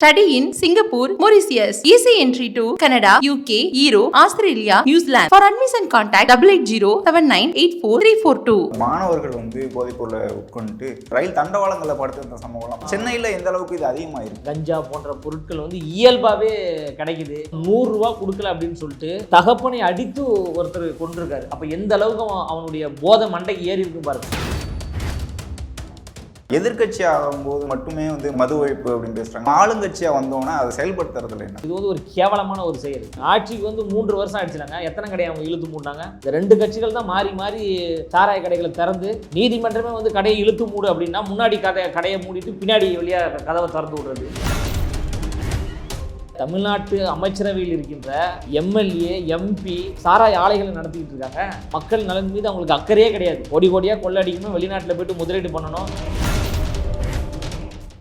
Study in Singapore, Mauritius. Easy entry to Canada, UK, Europe, Australia, New Zealand. For admission contact 880-7984-342. மாணவர்கள் வந்து போதைப் பொருளை உட்கொண்டு ரயில் தண்டவாளங்களில் படுத்திருந்த சம்பவம்லாம் சென்னையில் எந்த அளவுக்கு இது அதிகமாயிருக்கு கஞ்சா போன்ற பொருட்கள் வந்து இயல்பாகவே கிடைக்குது நூறுரூவா கொடுக்கல அப்படின்னு சொல்லிட்டு தகப்பனை அடித்து ஒருத்தர் கொண்டிருக்காரு அப்போ எந்த அளவுக்கு அவன் அவனுடைய போதை மண்டைக்கு ஏறி இருக்கு பாருங்க எதிர்கட்சி ஆகும்போது மட்டுமே வந்து மது ஒழிப்பு அப்படின்னு பேசுறாங்க. ஆளுங்கட்சியாக வந்தோன்னா அதை செயல்படுத்துறதுல என்ன? இது வந்து ஒரு கேவலமான ஒரு செயல். ஆட்சிக்கு வந்து மூன்று வருஷம் ஆயிடுச்சுனாங்க எத்தனை கடையை அவங்க இழுத்து மூடினாங்க? இந்த ரெண்டு கட்சிகள் தான் மாறி மாறி சாராய கடைகளை திறந்து நீதிமன்றமே வந்து கடையை இழுத்து மூடு அப்படின்னா முன்னாடி கடையை கடையை மூடிட்டு பின்னாடி வழியா கதவை திறந்து விடுறது. தமிழ்நாட்டு அமைச்சரவையில் இருக்கின்ற எம்எல்ஏ எம்பி சாராய ஆலைகளை நடத்திக்கிட்டு இருக்காங்க. மக்கள் நலன் மீது அவங்களுக்கு அக்கறையே கிடையாது. கோடி கோடியாக கொள்ளடிக்கணும் வெளிநாட்டில் போயிட்டு முதலீடு பண்ணணும்.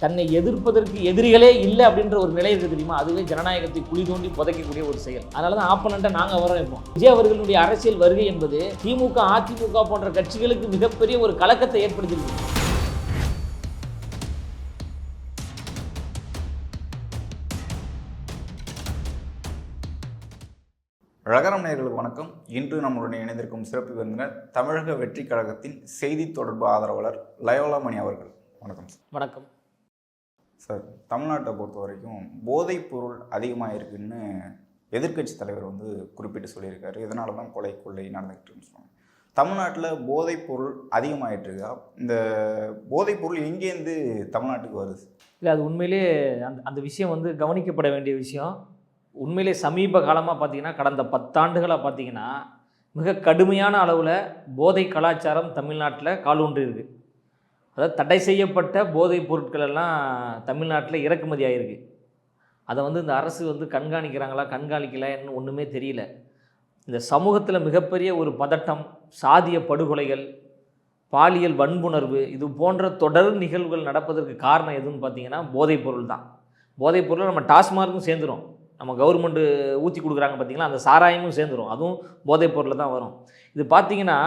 தன்னை எதிர்ப்பதற்கு எதிரிகளே இல்லை அப்படின்ற ஒரு நிலை இருக்குது தெரியுமா? அதுவே ஜனநாயகத்தை குழி தோண்டி புதைக்கக்கூடிய ஒரு செயல். அதனால தான் ஆப்பனண்ட்டை நாங்கள் வர வைப்போம் விஜய் அவர்களுடைய அரசியல் வருகை என்பது திமுக அதிமுக போன்ற கட்சிகளுக்கு மிகப்பெரிய ஒரு கலக்கத்தை ஏற்படுத்தியிருக்கு. ரகரம் நேயர்களுக்கு வணக்கம். இன்று நம்மளுடன் இணைந்திருக்கும் சிறப்பு விருந்தினர் தமிழக வெற்றி கழகத்தின் செய்தி தொடர்பு ஆதரவாளர் லயோலாமணி அவர்கள். வணக்கம் வணக்கம். சார் தமிழ்நாட்டை பொறுத்த வரைக்கும் போதைப் பொருள் அதிகமாக இருக்குன்னு எதிர்க்கட்சி தலைவர் வந்து குறிப்பிட்டு சொல்லியிருக்காரு. இதனால தான் கொலை கொள்ளை நடந்துக்கிட்டுன்னு சொன்னாங்க. தமிழ்நாட்டில் போதைப் பொருள் அதிகமாகிட்டுருக்கா இந்த போதைப் பொருள் எங்கேருந்து தமிழ்நாட்டுக்கு வருது? இல்லை அது உண்மையிலே அந்த அந்த விஷயம் வந்து கவனிக்கப்பட வேண்டிய விஷயம். உண்மையிலே சமீப காலமாக பார்த்தீங்கன்னா கடந்த பத்தாண்டுகளாக பார்த்தீங்கன்னா மிக கடுமையான அளவில் போதை கலாச்சாரம் தமிழ்நாட்டில் காலூன்றி இருக்குது அதாவது தடை செய்யப்பட்ட போதைப் பொருட்கள் எல்லாம் தமிழ்நாட்டில் இறக்குமதி ஆகிருக்கு அதை வந்து இந்த அரசு வந்து கண்காணிக்கிறாங்களா கண்காணிக்கலன்னு ஒன்றுமே தெரியல. இந்த சமூகத்தில் மிகப்பெரிய ஒரு பதட்டம் சாதிய படுகொலைகள் பாலியல் வன்புணர்வு இது போன்ற தொடர் நிகழ்வுகள் நடப்பதற்கு காரணம் எதுன்னு பார்த்தீங்கன்னா போதைப் பொருள் தான். போதைப் பொருள் நம்ம டாஸ்மார்க்கும் சேர்ந்துரும். நம்ம கவர்மெண்ட்டு ஊற்றி கொடுக்குறாங்க பார்த்தீங்கன்னா அந்த சாராயமும் சேர்ந்துரும். அதுவும் போதைப் பொருளில் தான் வரும். இது பார்த்தீங்கன்னா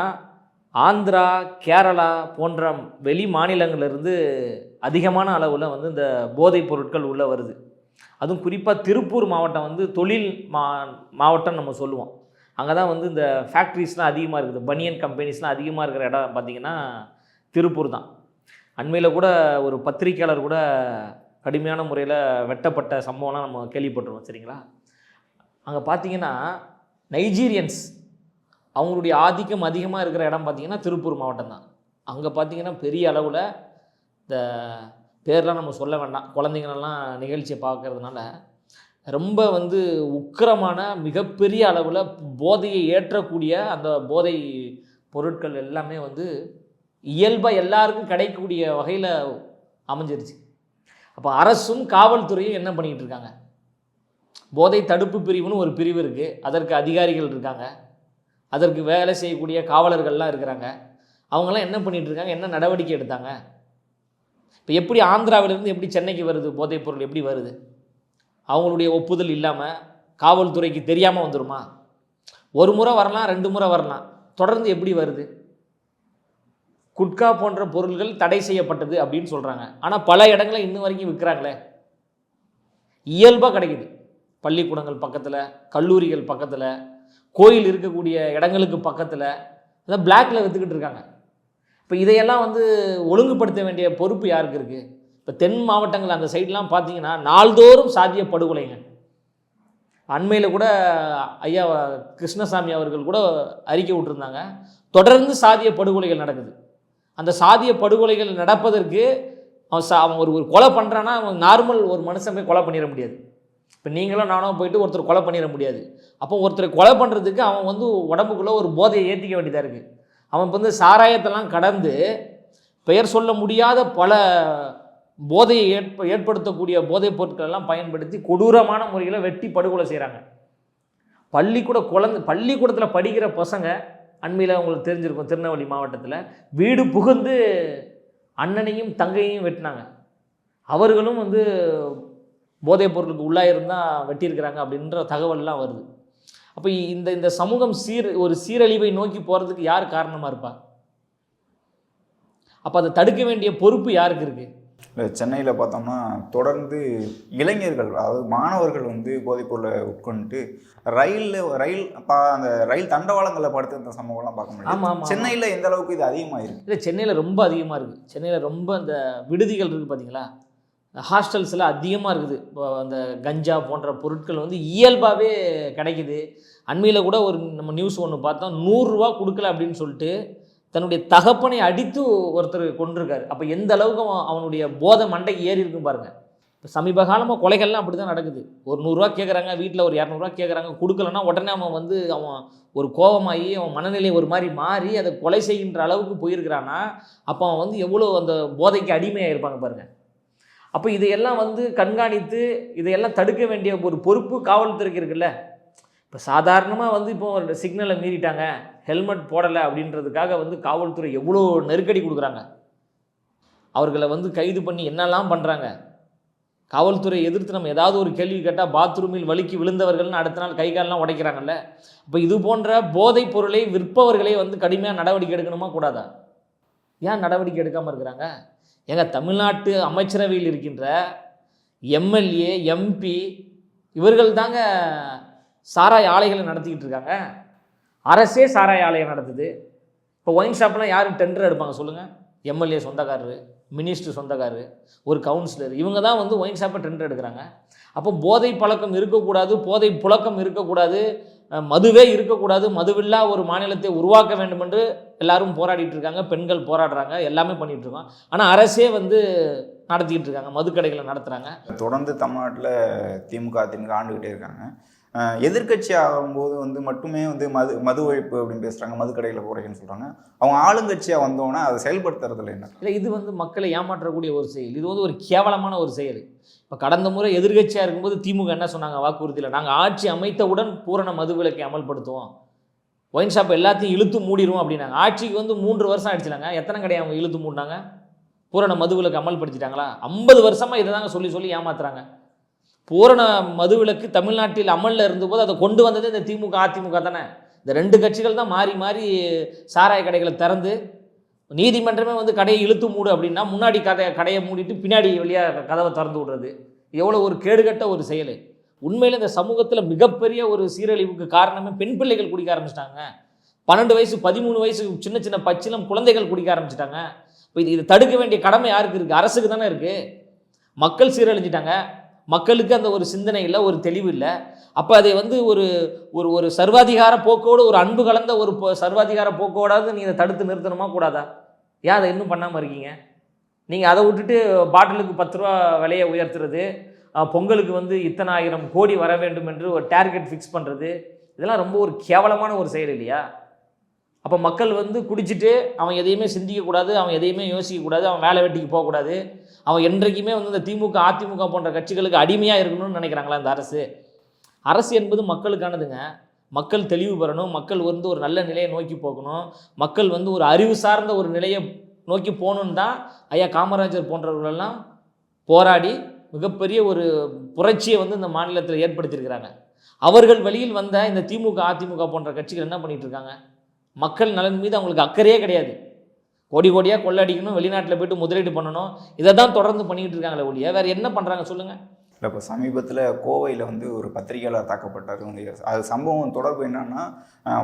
ஆந்திரா கேரளா போன்ற வெளி மாநிலங்களிலிருந்து அதிகமான அளவில் வந்து இந்த போதைப் பொருட்கள் உள்ளே வருது. அதுவும் குறிப்பாக திருப்பூர் மாவட்டம் வந்து தொழில் மா மாவட்டம் நம்ம சொல்லுவோம். அங்கே தான் வந்து இந்த ஃபேக்ட்ரிஸ்லாம் அதிகமாக இருக்குது. பனியன் கம்பெனிஸ்லாம் அதிகமாக இருக்கிற இடம் பார்த்திங்கன்னா திருப்பூர் தான். அண்மையில் கூட ஒரு பத்திரிக்கையாளர் கூட கடுமையான முறையில் வெட்டப்பட்ட சம்பவம்லாம் நம்ம கேள்விப்பட்டிருவோம் சரிங்களா? அங்கே பார்த்தீங்கன்னா நைஜீரியன்ஸ் அவங்களுடைய ஆதிக்கம் அதிகமாக இருக்கிற இடம் பார்த்திங்கன்னா திருப்பூர் மாவட்டம் தான் அங்கே பார்த்தீங்கன்னா பெரிய அளவில் இந்த பேர்லாம் நம்ம சொல்ல வேண்டாம். குழந்தைங்களெல்லாம் நிகழ்ச்சியை பார்க்கறதுனால ரொம்ப வந்து உக்கிரமான மிகப்பெரிய அளவில் போதையை ஏற்றக்கூடிய அந்த போதை பொருட்கள் எல்லாமே வந்து இயல்பாக எல்லாருக்கும் கிடைக்கக்கூடிய வகையில் அமைஞ்சிருச்சு. அப்போ அரசும் காவல்துறையும் என்ன பண்ணிக்கிட்டு இருக்காங்க? போதை தடுப்பு பிரிவுன்னு ஒரு பிரிவு இருக்குது அதற்கு அதிகாரிகள் இருக்காங்க. அதற்கு வேலை செய்யக்கூடிய காவலர்கள்லாம் இருக்கிறாங்க. அவங்களாம் என்ன பண்ணிகிட்டு இருக்காங்க என்ன நடவடிக்கை எடுத்தாங்க? இப்போ எப்படி ஆந்திராவிலேருந்து எப்படி சென்னைக்கு வருது? போதைப் பொருள் எப்படி வருது? அவங்களுடைய ஒப்புதல் இல்லாமல் காவல்துறைக்கு தெரியாமல் வந்துருமா? ஒரு முறை வரலாம் ரெண்டு முறை வரலாம். தொடர்ந்து எப்படி வருது? குட்கா போன்ற பொருள்கள் தடை செய்யப்பட்டது அப்படின்னு சொல்கிறாங்க ஆனால் பல இடங்களில் இன்னும் வரைக்கும் விற்கிறாங்களே இயல்பாக கிடைக்குது. பள்ளிக்கூடங்கள் பக்கத்தில் கல்லூரிகள் பக்கத்தில் கோயில் இருக்கக்கூடிய இடங்களுக்கு பக்கத்தில் அதான் பிளாக்ல விற்றுக்கிட்டு இருக்காங்க. இப்போ இதையெல்லாம் வந்து ஒழுங்குபடுத்த வேண்டிய பொறுப்பு யாருக்கு இருக்குது இப்போ தென் மாவட்டங்கள் அந்த சைட்லாம் பார்த்தீங்கன்னா நாள்தோறும் சாதிய படுகொலைங்க அண்மையில் கூட ஐயா கிருஷ்ணசாமி அவர்கள் கூட அறிக்கை விட்டுருந்தாங்க. தொடர்ந்து சாதிய படுகொலைகள் நடக்குது. அந்த சாதிய படுகொலைகள் நடப்பதற்கு அவன் சா அவன் ஒரு ஒரு கொலை பண்ணுறான்னா அவன் நார்மல் ஒரு மனுஷன் போய் கொலை பண்ணிட முடியாது. இப்போ நீங்களும் நானும் போயிட்டு ஒருத்தர் கொலை பண்ணிட முடியாது. அப்போ ஒருத்தரை கொலை பண்ணுறதுக்கு அவன் வந்து உடம்புக்குள்ளே ஒரு போதையை ஏற்றிக்க வேண்டியதாக இருக்குது அவன் இப்போ வந்து சாராயத்தெல்லாம் கடந்து பெயர் சொல்ல முடியாத பல போதையை ஏற்ப ஏற்படுத்தக்கூடிய போதைப் பொருட்களெல்லாம் பயன்படுத்தி கொடூரமான முறையில் வெட்டி படுகொலை செய்கிறாங்க பள்ளிக்கூட குழந்தை பள்ளிக்கூடத்தில் படிக்கிற பசங்க அண்மையில் உங்களுக்கு தெரிஞ்சிருக்கும் திருநெல்வேலி மாவட்டத்தில் வீடு புகுந்து அண்ணனையும் தங்கையும் வெட்டினாங்க. அவர்களும் வந்து போதைப் பொருளுக்கு உள்ளாயிருந்தால் வெட்டியிருக்கிறாங்க அப்படின்ற தகவல்லாம் வருது. அப்போ இந்த இந்த சமூகம் சீர் ஒரு சீரழிவை நோக்கி போகிறதுக்கு யார் காரணமாக இருப்பா? அப்போ அதை தடுக்க வேண்டிய பொறுப்பு யாருக்கு இருக்குது இல்லை சென்னையில் பார்த்தோம்னா தொடர்ந்து இளைஞர்கள் அதாவது மாணவர்கள் வந்து போதைப்பொருளை உட்கொண்டுட்டு ரயிலில் ரயில் அந்த ரயில் தண்டவாளங்களில் படுத்து இந்த சம்பவம்லாம் பார்க்க முடியும் ஆமா. சென்னையில் எந்த அளவுக்கு இது அதிகமாக இருக்கு இல்லை சென்னையில் ரொம்ப அதிகமாக இருக்குது சென்னையில் ரொம்ப அந்த விடுதிகள் இருக்குது பார்த்தீங்களா ஹாஸ்டல்ஸில் அதிகமாக இருக்குது. இப்போ அந்த கஞ்சா போன்ற பொருட்கள் வந்து இயல்பாகவே கிடைக்குது. அண்மையில் கூட ஒரு நம்ம நியூஸ் ஒன்று பார்த்தோம். நூறுரூவா கொடுக்கல அப்படின்னு சொல்லிட்டு தன்னுடைய தகப்பனை அடித்து ஒருத்தர் கொண்டிருக்காரு அப்போ எந்த அளவுக்கு அவன் அவனுடைய போதை மண்டைக்கு ஏறி இருக்கும் பாருங்க. இப்போ சமீப காலமாக கொலைகள்லாம் அப்படி தான் நடக்குது. ஒரு நூறுரூவா கேட்குறாங்க வீட்டில் ஒரு இரநூறுவா கேட்குறாங்க கொடுக்கலன்னா உடனே அவன் வந்து அவன் ஒரு கோபமாகி அவன் மனநிலை ஒரு மாதிரி மாறி அதை கொலை செய்கின்ற அளவுக்கு போயிருக்கிறான்னா அப்போ அவன் வந்து எவ்வளோ அந்த போதைக்கு அடிமையாக இருப்பாங்க பாருங்கள் அப்போ இதையெல்லாம் வந்து கண்காணித்து இதையெல்லாம் தடுக்க வேண்டிய ஒரு பொறுப்பு காவல்துறைக்கு இருக்குல்ல? இப்போ சாதாரணமாக வந்து இப்போ ஒரு சிக்னலை மீறிட்டாங்க ஹெல்மெட் போடலை அப்படின்றதுக்காக வந்து காவல்துறை எவ்வளோ நெருக்கடி கொடுக்குறாங்க? அவர்களை வந்து கைது பண்ணி என்னெல்லாம் பண்ணுறாங்க காவல்துறை எதிர்த்து நம்ம ஏதாவது ஒரு கேள்வி கேட்டால் பாத்ரூமில் வழுக்கி விழுந்தவர்கள்னு அடுத்த நாள் கை கால்லாம் உடைக்கிறாங்கல்ல? இப்போ இது போன்ற போதைப் பொருளை விற்பவர்களே வந்து கடுமையாக நடவடிக்கை எடுக்கணுமா கூடாதா? ஏன் நடவடிக்கை எடுக்காமல் இருக்கிறாங்க? ஏங்க தமிழ்நாட்டு அமைச்சரவையில் இருக்கின்ற எம்எல்ஏ எம்பி இவர்கள் தாங்க சாராய ஆலைகளை நடத்திக்கிட்டு இருக்காங்க. அரசே சாராய ஆலையை நடத்துது. இப்போ ஒயின் ஷாப்லாம் யார் டெண்டர் எடுப்பாங்க சொல்லுங்கள் எம்எல்ஏ சொந்தக்காரரு மினிஸ்டர் சொந்தக்காரரு ஒரு கவுன்சிலர் இவங்க தான் வந்து ஒயின் ஷாப்பை டெண்டர் எடுக்கிறாங்க. அப்போ போதை பழக்கம் இருக்கக்கூடாது போதை புழக்கம் இருக்கக்கூடாது மதுவே இருக்கக்கூடாது. மதுவில்லா ஒரு மாநிலத்தை உருவாக்க வேண்டும் என்று எல்லாரும் போராடிட்டு இருக்காங்க. பெண்கள் போராடுறாங்க. எல்லாமே பண்ணிட்டு இருக்கோம். ஆனால் அரசே வந்து நடத்திக்கிட்டு இருக்காங்க. மதுக்கடைகளை நடத்துகிறாங்க தொடர்ந்து தமிழ்நாட்டில் திமுக திமுக ஆண்டுகிட்டே இருக்காங்க. எதிர்கட்சி ஆகும்போது வந்து மட்டுமே வந்து மது மது ஒழிப்பு அப்படின்னு பேசுகிறாங்க மது கடையில் குறைக்கன்னு சொல்கிறாங்க அவங்க ஆளுங்கட்சியாக வந்தோன்னே அதை செயல்படுத்துறதுல என்ன? இல்லை இது வந்து மக்களை ஏமாற்றக்கூடிய ஒரு செயல். இது வந்து ஒரு கேவலமான ஒரு செயல். இப்போ கடந்த முறை எதிர்க்கட்சியாக இருக்கும்போது திமுக என்ன சொன்னாங்க வாக்குறுதியில்? நாங்கள் ஆட்சி அமைத்தவுடன் பூரண மதுவிலக்கை அமல்படுத்துவோம். ஒயின் ஷாப் எல்லாத்தையும் இழுத்து மூடிடுவோம் அப்படின்னாங்க. ஆட்சிக்கு வந்து மூன்று வருஷம் ஆயிடுச்சுலாங்க. எத்தனை கடையை அவங்க இழுத்து மூடினாங்க? பூரண மதுவிலக்கு அமல்படுத்திட்டாங்களா? ஐம்பது வருஷமாக இதை தாங்க சொல்லி சொல்லி ஏமாத்துறாங்க. பூரண மதுவிலக்கு தமிழ்நாட்டில் அமலில் இருந்தபோது அதை கொண்டு வந்தது இந்த திமுக அதிமுக தானே. இந்த ரெண்டு கட்சிகள் தான் மாறி மாறி சாராய கடைகளை திறந்து நீதிமன்றமே வந்து கடையை இழுத்து மூடு அப்படின்னா முன்னாடி கதையை கடையை மூடிட்டு பின்னாடி வழியாக கதவை திறந்து விடுறது. எவ்வளோ ஒரு கேடுகட்ட ஒரு செயல். உண்மையில் இந்த சமூகத்தில் மிகப்பெரிய ஒரு சீரழிவுக்கு காரணமே பெண் பிள்ளைகள் குடிக்க ஆரம்பிச்சிட்டாங்க. பன்னெண்டு வயசு பதிமூணு வயசு சின்ன சின்ன பச்சிலம் குழந்தைகள் குடிக்க ஆரம்பிச்சிட்டாங்க. இப்போ இது இதை தடுக்க வேண்டிய கடமை யாருக்கு இருக்குது அரசுக்கு தானே இருக்குது மக்கள் சீரழிஞ்சிட்டாங்க. மக்களுக்கு அந்த ஒரு சிந்தனை இல்லை ஒரு தெளிவு இல்லை. அப்போ அதை வந்து ஒரு ஒரு ஒரு சர்வாதிகார போக்கோடு ஒரு அன்பு கலந்த ஒரு சர்வாதிகார போக்கோடாவது நீ இதை தடுத்து நிறுத்தணுமா கூடாதா? ஏன் அதை இன்னும் பண்ணாமல் இருக்கீங்க? நீங்கள் அதை விட்டுட்டு பாட்டிலுக்கு பத்து ரூபா விலையை உயர்த்துறது பொங்கலுக்கு வந்து இத்தனை ஆயிரம் கோடி வர வேண்டும் என்று ஒரு டார்கெட் ஃபிக்ஸ் பண்ணுறது இதெல்லாம் ரொம்ப ஒரு கேவலமான ஒரு செயல் இல்லையா? அப்போ மக்கள் வந்து குடிச்சிட்டு அவன் எதையுமே சிந்திக்கக்கூடாது அவன் எதையுமே யோசிக்கக்கூடாது அவன் வேலை வெட்டிக்கு போகக்கூடாது. அவன் என்றைக்குமே வந்து இந்த திமுக அதிமுக போன்ற கட்சிகளுக்கு அடிமையாக இருக்கணும்னு நினைக்கிறாங்களா இந்த அரசு? அரசு என்பது மக்களுக்கானதுங்க. மக்கள் தெளிவு பெறணும். மக்கள் வந்து ஒரு நல்ல நிலையை நோக்கி போகணும். மக்கள் வந்து ஒரு அறிவு சார்ந்த ஒரு நிலையை நோக்கி போகணுன்னு தான் ஐயா காமராஜர் போன்றவர்களெல்லாம் போராடி மிகப்பெரிய ஒரு புரட்சியை வந்து இந்த மாநிலத்தில் ஏற்படுத்தியிருக்கிறாங்க. அவர்கள் வழியில் வந்த இந்த திமுக அதிமுக போன்ற கட்சிகள் என்ன பண்ணிகிட்டு இருக்காங்க? மக்கள் நலன் மீது அவங்களுக்கு அக்கறையே கிடையாது. கோடி கோடியாக கொள்ளடிக்கணும் வெளிநாட்டில் போயிட்டு முதலீடு பண்ணணும். இதை தான் தொடர்ந்து பண்ணிக்கிட்டு இருக்காங்களே ஒழிய வேறு என்ன பண்ணுறாங்க சொல்லுங்கள் இல்லை இப்போ சமீபத்தில் கோவையில் வந்து ஒரு பத்திரிகையாளர் தாக்கப்பட்டார். வந்து அது சம்பவம் தொடர்பு என்னன்னா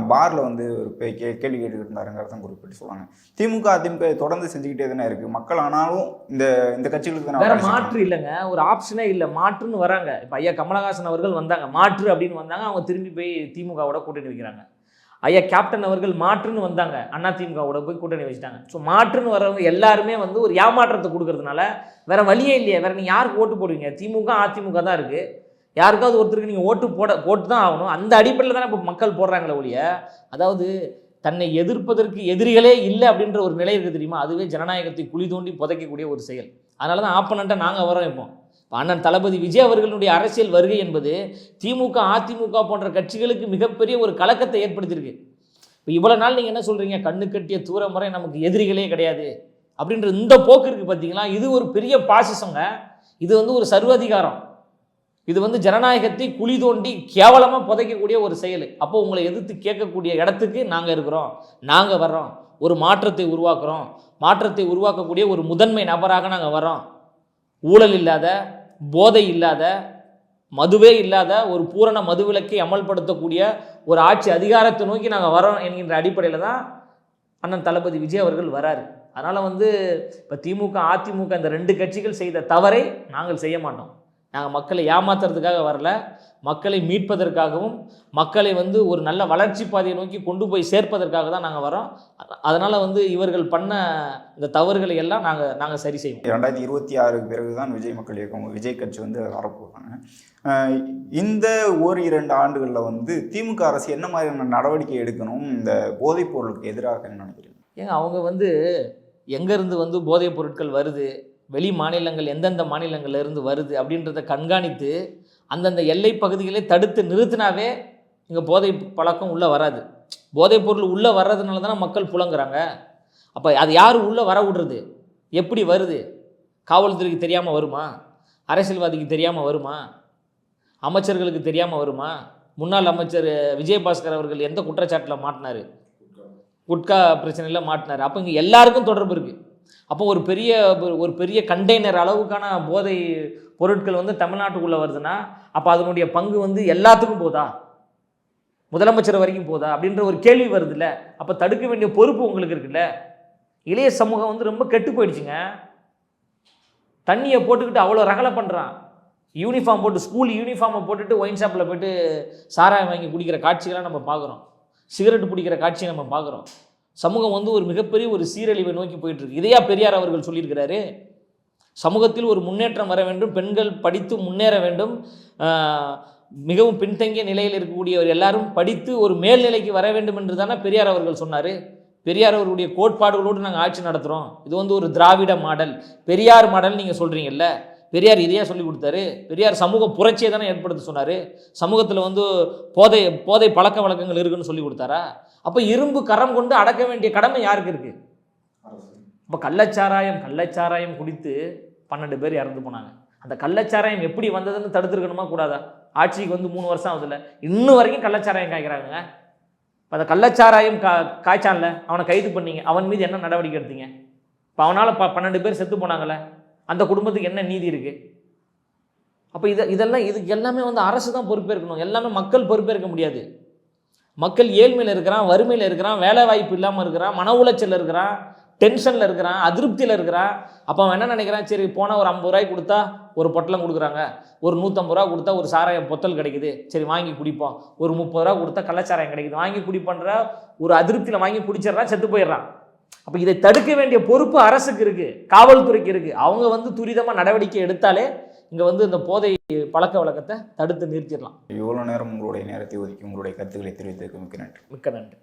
பாரில் வந்து ஒரு பே- கே கேள்வி கேட்டுக்கிட்டு இருந்தாருங்கிறத குறிப்பிட்டு சொல்லுவாங்க. திமுக அதிமுக தொடர்ந்து செஞ்சுக்கிட்டே தானே இருக்குது மக்கள் ஆனாலும் இந்த இந்த கட்சிகளுக்கு தானே வேற. மாற்று இல்லைங்க. ஒரு ஆப்ஷனே இல்லை. மாற்றுன்னு வராங்க. இப்போ ஐயா கமலஹாசன் அவர்கள் வந்தாங்க. மாற்று அப்படின்னு வந்தாங்க. அவங்க திரும்பி போய் திமுகவோட கூட்டணி வைக்கிறாங்க. ஐயா கேப்டன் அவர்கள் மாற்றுன்னு வந்தாங்க. அண்ணா திமுகவோட போய் கூட்டணி வச்சுட்டாங்க. ஸோ மாற்றுன்னு வரவங்க எல்லாருமே வந்து ஒரு ஏமாற்றத்தை கொடுக்கறதுனால வேறு வழியே இல்லையா. வேறு நீங்கள் யாருக்கு ஓட்டு போடுவீங்க? திமுக அதிமுக தான் இருக்குது யாருக்காவது ஒருத்தருக்கு நீங்கள் ஓட்டு போட போட்டு தான் ஆகணும். அந்த அடிப்படையில் தானே இப்போ மக்கள் போடுறாங்களே ஒழிய அதாவது தன்னை எதிர்ப்பதற்கு எதிரிகளே இல்லை அப்படின்ற ஒரு நிலை இருக்குது தெரியுமா? அதுவே ஜனநாயகத்தை குழி தோண்டி புதைக்கக்கூடிய ஒரு செயல். அதனால தான் ஆப்பனண்ட்டை நாங்கள் வரோம் இப்போ. அண்ணன் தளபதி விஜய் அவர்களுடைய அரசியல் வருகை என்பது திமுக அதிமுக போன்ற கட்சிகளுக்கு மிகப்பெரிய ஒரு கலக்கத்தை ஏற்படுத்தியிருக்கு. இப்போ இவ்வளோ நாள் நீங்கள் என்ன சொல்கிறீங்க கண்ணு கட்டிய தூர முறை நமக்கு எதிரிகளே கிடையாது. அப்படின்ற இந்த போக்கு இருக்குது பார்த்தீங்களா இது ஒரு பெரிய பாசிசங்க. இது வந்து ஒரு சர்வதிகாரம். இது வந்து ஜனநாயகத்தை குழி தோண்டி கேவலமாக புதைக்கக்கூடிய ஒரு செயல். அப்போ உங்களை எதிர்த்து கேட்கக்கூடிய இடத்துக்கு நாங்கள் இருக்கிறோம். நாங்கள் வர்றோம். ஒரு மாற்றத்தை உருவாக்குறோம். மாற்றத்தை உருவாக்கக்கூடிய ஒரு முதன்மை நபராக நாங்கள் வரோம் ஊழல் இல்லாத போதை இல்லாத மதுவே இல்லாத ஒரு பூரண மதுவிலக்கை அமல்படுத்தக்கூடிய ஒரு ஆட்சி அதிகாரத்தை நோக்கி நாங்கள் வரோம் என்கின்ற அடிப்படையில் தான் அண்ணன் தளபதி விஜய் அவர்கள் வராரு. அதனால் வந்து இப்போ திமுக அதிமுக இந்த ரெண்டு கட்சிகள் செய்த தவறை நாங்கள் செய்ய மாட்டோம். நாங்கள் மக்களை ஏமாத்துறதுக்காக வரல. மக்களை மீட்பதற்காகவும் மக்களை வந்து ஒரு நல்ல வளர்ச்சி பாதையை நோக்கி கொண்டு போய் சேர்ப்பதற்காக தான் நாங்கள் வரோம் அதனால் வந்து இவர்கள் பண்ண இந்த தவறுகளை எல்லாம் நாங்கள் நாங்கள் சரி செய்வோம். ரெண்டாயிரத்தி இருபத்தி ஆறுக்கு பிறகு தான் விஜய் மக்கள் இயக்கம் விஜய் கட்சி வந்து வரப்போகிறாங்க இந்த ஒரு இரண்டு ஆண்டுகளில் வந்து திமுக அரசு என்ன மாதிரியான நடவடிக்கை எடுக்கணும்? இந்த போதைப் பொருளுக்கு எதிராக நினைக்கிறீங்க? ஏங்க அவங்க வந்து எங்கேருந்து வந்து போதைப் பொருட்கள் வருது? வெளி மாநிலங்கள் எந்தெந்த மாநிலங்கள்ல இருந்து வருது? அப்படின்றத கண்காணித்து அந்தந்த எல்லை பகுதிகளை தடுத்து நிறுத்தினாவே இங்கே போதை பழக்கம் உள்ளே வராது. போதைப் பொருள் உள்ளே வர்றதுனால தானே மக்கள் புலங்குறாங்க. அப்போ அது யார் உள்ளே வர விடுறது? எப்படி வருது? காவல்துறைக்கு தெரியாமல் வருமா? அரசியல்வாதிக்கு தெரியாமல் வருமா? அமைச்சர்களுக்கு தெரியாமல் வருமா? முன்னாள் அமைச்சர் விஜயபாஸ்கர் அவர்கள் எந்த குற்றச்சாட்டில் மாட்டினார்? குட்கா பிரச்சனையில் மாட்டினார். அப்போ இங்கே எல்லாருக்கும் தொடர்பு இருக்குது அப்போ ஒரு பெரிய ஒரு- பெரிய கண்டெய்னர் அளவுக்கான போதை பொருட்கள் வந்து தமிழ்நாட்டுக்குள்ளே வருதுன்னா அப்போ அதனுடைய பங்கு வந்து எல்லாத்துக்கும் போதா? முதலமைச்சர் வரைக்கும் போதா? அப்படின்ற ஒரு கேள்வி வருதுல்ல. அப்போ தடுக்க வேண்டிய பொறுப்பு உங்களுக்கு இருக்குல்ல? இளைய சமூகம் வந்து ரொம்ப கெட்டு போயிடுச்சுங்க. தண்ணியை போட்டுக்கிட்டு அவ்வளோ ரகலை பண்ணுறான் யூனிஃபார்ம் போட்டு ஸ்கூல் யூனிஃபார்மை போட்டுட்டு ஒயின் ஷாப்பில் போயிட்டு சாராயம் வாங்கி குடிக்கிற காட்சிகளாக நம்ம பார்க்குறோம். சிகரெட் பிடிக்கிற காட்சியை நம்ம பார்க்குறோம். சமூகம் வந்து ஒரு மிகப்பெரிய ஒரு சீரழிவை நோக்கி போயிட்டுருக்கு. இதையா பெரியார் அவர்கள் சொல்லியிருக்கிறாரு? சமூகத்தில் ஒரு முன்னேற்றம் வர வேண்டும் பெண்கள் படித்து முன்னேற வேண்டும். மிகவும் பின்தங்கிய நிலையில் இருக்கக்கூடியவர் எல்லாரும் படித்து ஒரு மேல்நிலைக்கு வர வேண்டும் என்று தானே பெரியார் அவர்கள் சொன்னார். பெரியார் அவர்களுடைய கோட்பாடுகளோடு நாங்கள் ஆட்சி நடத்துகிறோம் இது வந்து ஒரு திராவிட மாடல். பெரியார் மாடல் நீங்கள் சொல்கிறீங்கல்ல பெரியார் இதையாக சொல்லி கொடுத்தாரு. பெரியார் சமூக புரட்சியை தானே ஏற்படுத்த சொன்னார். சமூகத்தில் வந்து போதை போதை பழக்க வழக்கங்கள் இருக்குன்னு சொல்லி கொடுத்தாரா? அப்போ இரும்பு கரம் கொண்டு அடக்க வேண்டிய கடமை யாருக்கு இருக்குது இப்போ கள்ளச்சாராயம் கள்ளச்சாராயம் குடித்து பன்னெண்டு பேர் இறந்து போனாங்க. அந்த கள்ளச்சாராயம் எப்படி வந்ததுன்னு தடுத்துருக்கணுமா கூடாதா? ஆட்சிக்கு வந்து மூணு வருஷம் ஆகுதுல்ல. இன்னும் வரைக்கும் கள்ளச்சாராயம் காய்க்கிறாங்க இப்போ அந்த கள்ளச்சாராயம் கா காய்ச்சான்ல அவனை கைது பண்ணீங்க. அவன் மீது என்ன நடவடிக்கை எடுத்தீங்க? இப்போ அவனால் ப பன்னெண்டு பேர் செத்து போனாங்கல்ல. அந்த குடும்பத்துக்கு என்ன நீதி இருக்குது அப்போ இதை இதெல்லாம் இதுக்கு எல்லாமே வந்து அரசு தான் பொறுப்பேற்கணும். எல்லாமே மக்கள் பொறுப்பேற்க முடியாது. மக்கள் ஏழ்மையில் இருக்கிறான் வறுமையில் இருக்கிறான் வேலை வாய்ப்பு இல்லாமல் இருக்கிறான் மன உளைச்சல் இருக்கிறான் டென்ஷனில் இருக்கிறான் அதிருப்தியில் இருக்கிறான். அப்போ அவன் என்ன நினைக்கிறான்? சரி போனால் ஒரு ஐம்பது ரூபாய்க்கு கொடுத்தா ஒரு பொட்டலம் கொடுக்குறாங்க. ஒரு நூற்றம்பது ரூபா கொடுத்தா ஒரு சாராயம் பொத்தல் கிடைக்குது. சரி வாங்கி குடிப்போம். ஒரு முப்பது ரூபா கொடுத்தா கள்ளச்சாராயம் கிடைக்குது. வாங்கி குடிப்பன்ற ஒரு அதிருப்தியில் வாங்கி குடிச்சிடுறான் செத்து போயிடுறான். அப்போ இதை தடுக்க வேண்டிய பொறுப்பு அரசுக்கு இருக்குது காவல்துறைக்கு இருக்குது அவங்க வந்து துரிதமாக நடவடிக்கை எடுத்தாலே இங்கே வந்து இந்த போதை பழக்க வழக்கத்தை தடுத்து நிறுத்திடலாம். இவ்வளோ நேரம் உங்களுடைய நேரத்தை ஒதுக்கி உங்களுடைய கருத்துக்களை தெரிவித்ததுக்கு மிக்க நன்றி. மிக்க நன்றி.